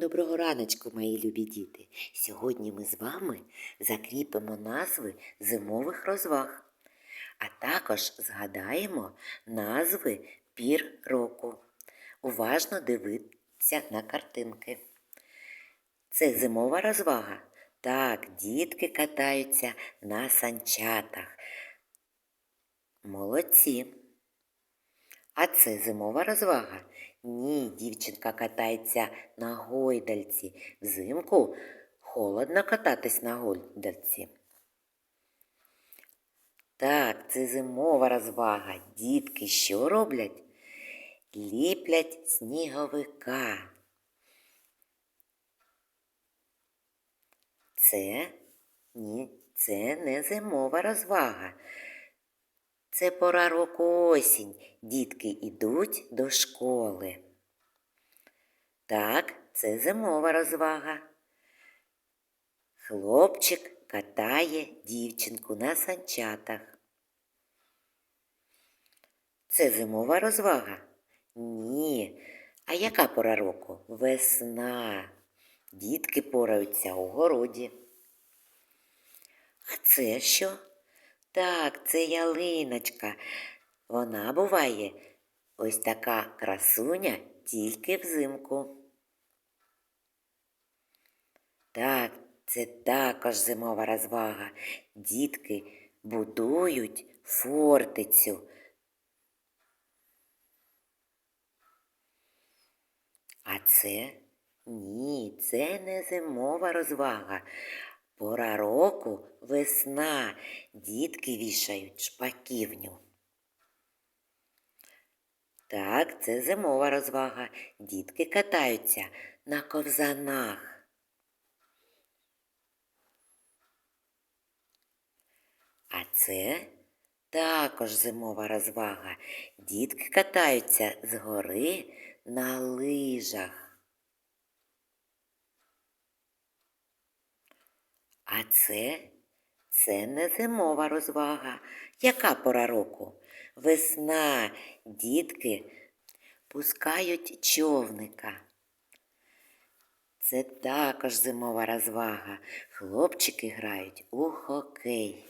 Доброго раночку, мої любі діти. Сьогодні ми з вами закріпимо назви зимових розваг, а також згадаємо назви пір року. Уважно дивіться на картинки. Це зимова розвага. Так, дітки катаються на санчатах. Молодці. А це зимова розвага? Ні, дівчинка катається на гойдальці. Взимку холодно кататись на гойдальці. Так, це зимова розвага. Дітки що роблять? Ліплять сніговика. Це ні, це не зимова розвага. Це пора року осінь. Дітки йдуть до школи. Так, це зимова розвага. Хлопчик катає дівчинку на санчатах. Це зимова розвага? Ні. А яка пора року? Весна. Дітки пораються у городі. А це що? Так, це ялиночка. Вона буває ось така красуня тільки взимку. Так, це також зимова розвага. Дітки будують фортецю. А це ні, це не зимова розвага. Пора року весна. Дітки вішають шпаківню. Так, це зимова розвага. Дітки катаються на ковзанах. А це також зимова розвага. Дітки катаються з гори на лижах. А це, це не зимова розвага. Яка пора року? Весна, дітки пускають човника. Це також зимова розвага. Хлопчики грають у хокей.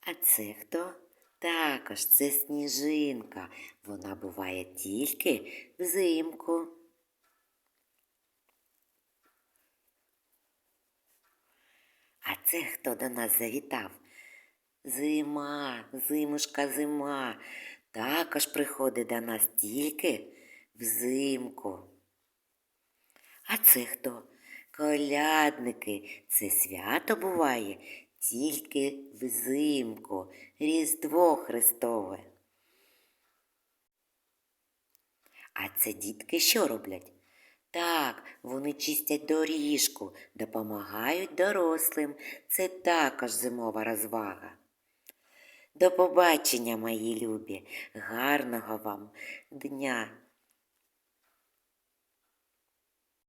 А це хто? Також це сніжинка. Вона буває тільки взимку. А це хто до нас завітав? Зима, зимушка зима, також приходить до нас тільки взимку. А це хто? Колядники. Це свято буває тільки взимку, Різдво Христове. А це дітки що роблять? Так, вони чистять доріжку, допомагають дорослим. Це також зимова розвага. До побачення, мої любі, гарного вам дня!